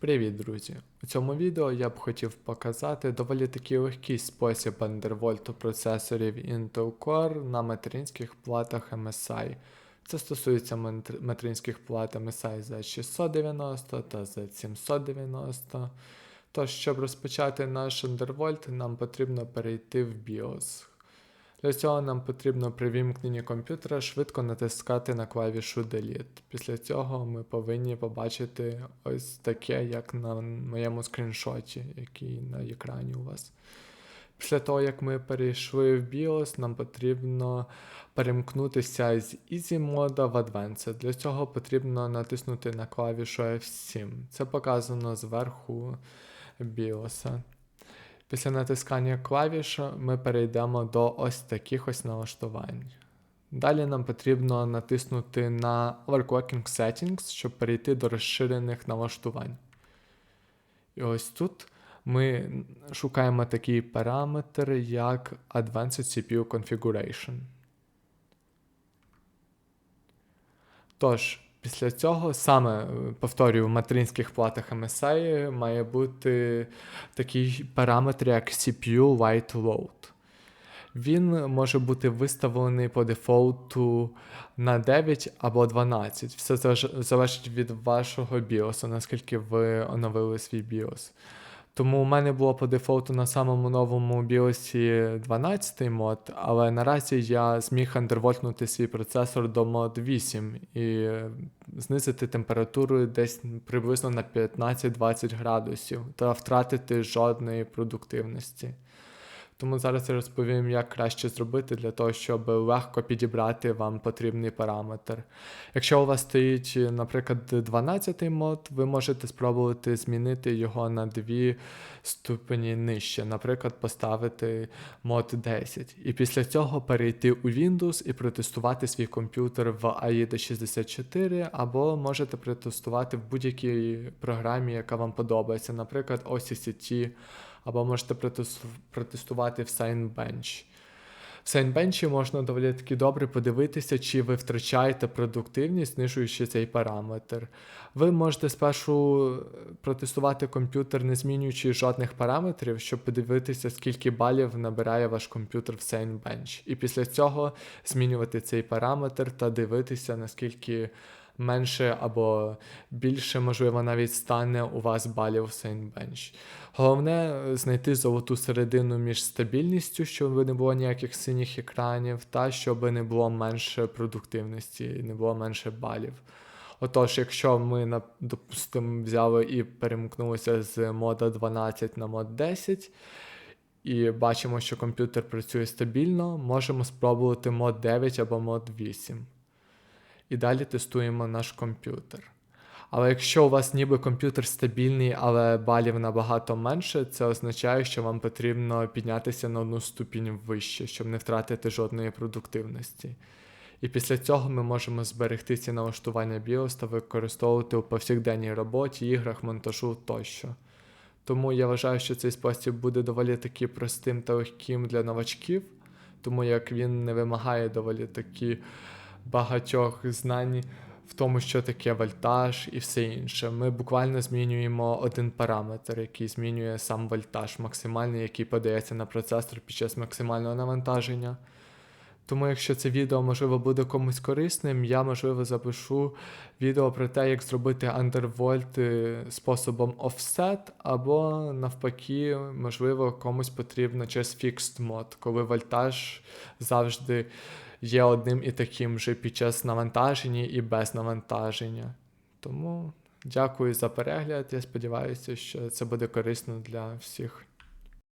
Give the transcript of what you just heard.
Привіт, друзі! У цьому відео я б хотів показати доволі такий легкий спосіб андервольту процесорів Intel Core на материнських платах MSI. Це стосується материнських плат MSI Z690 та Z790. Тож, щоб розпочати наш андервольт, нам потрібно перейти в BIOS. Для цього нам потрібно при вімкненні комп'ютера швидко натискати на клавішу Delete. Після цього ми повинні побачити ось таке, як на моєму скріншоті, який на екрані у вас. Після того, як ми перейшли в BIOS, нам потрібно перемкнутися з Easy мода в Advanced. Для цього потрібно натиснути на клавішу F7. Це показано зверху BIOS. Після натискання клавіш ми перейдемо до ось таких ось налаштувань. Далі нам потрібно натиснути на Overclocking Settings, щоб перейти до розширених налаштувань. І ось тут ми шукаємо такий параметр, як Advanced CPU Configuration. Тож, після цього саме, е, повторюю, в материнських платах MSI має бути такий параметр, як CPU White Load. Він може бути виставлений по дефолту на 9 або 12. Все залежить від вашого BIOS, наскільки ви оновили свій BIOS. Тому у мене було по дефолту на самому новому BIOS 12 мод, але наразі я зміг андервольтнути свій процесор до мод 8 і знизити температуру десь приблизно на 15-20 градусів та втратити жодної продуктивності. Тому зараз я розповім, як краще зробити для того, щоб легко підібрати вам потрібний параметр. Якщо у вас стоїть, наприклад, 12 мод, ви можете спробувати змінити його на 2 ступені нижче, наприклад, поставити мод 10. І після цього перейти у Windows і протестувати свій комп'ютер в AIDA 64, або можете протестувати в будь-якій програмі, яка вам подобається, наприклад, OCCT, або можете протестувати в Signbench. В Signbench можна доволі таки добре подивитися, чи ви втрачаєте продуктивність, знижуючи цей параметр. Ви можете спершу протестувати комп'ютер, не змінюючи жодних параметрів, щоб подивитися, скільки балів набирає ваш комп'ютер в Signbench. І після цього змінювати цей параметр та дивитися, наскільки менше або більше, можливо, навіть стане у вас балів в Signbench. Головне е, знайти золоту середину між стабільністю, щоб не було ніяких синіх екранів, та щоб не було менше продуктивності не було менше балів. Отож, якщо ми, допустимо, взяли і перемкнулися з мода 12 на мод 10, і бачимо, що комп'ютер працює стабільно, можемо спробувати мод 9 або мод 8. І далі тестуємо наш комп'ютер. Але якщо у вас ніби комп'ютер стабільний, але балів набагато менше, це означає, що вам потрібно піднятися на одну ступінь вище, щоб не втратити жодної продуктивності. І після цього ми можемо зберегти ці налаштування BIOS та використовувати у повсякденній роботі, іграх, монтажу тощо. Тому я вважаю, що цей спосіб буде доволі таки простим та легким для новачків, тому як він не вимагає доволі таки багатьох знань в тому, що таке вольтаж і все інше. Ми буквально змінюємо один параметр, який змінює сам вольтаж, максимальний, який подається на процесор під час максимального навантаження. Тому, якщо це відео можливо буде комусь корисним, я можливо запишу відео про те, як зробити андервольт е, способом offset, або навпаки, можливо, комусь потрібно через fixed мод, коли вольтаж завжди є одним і таким же під час навантаження і без навантаження. Тому дякую за перегляд. Я сподіваюся, що це буде корисно для всіх.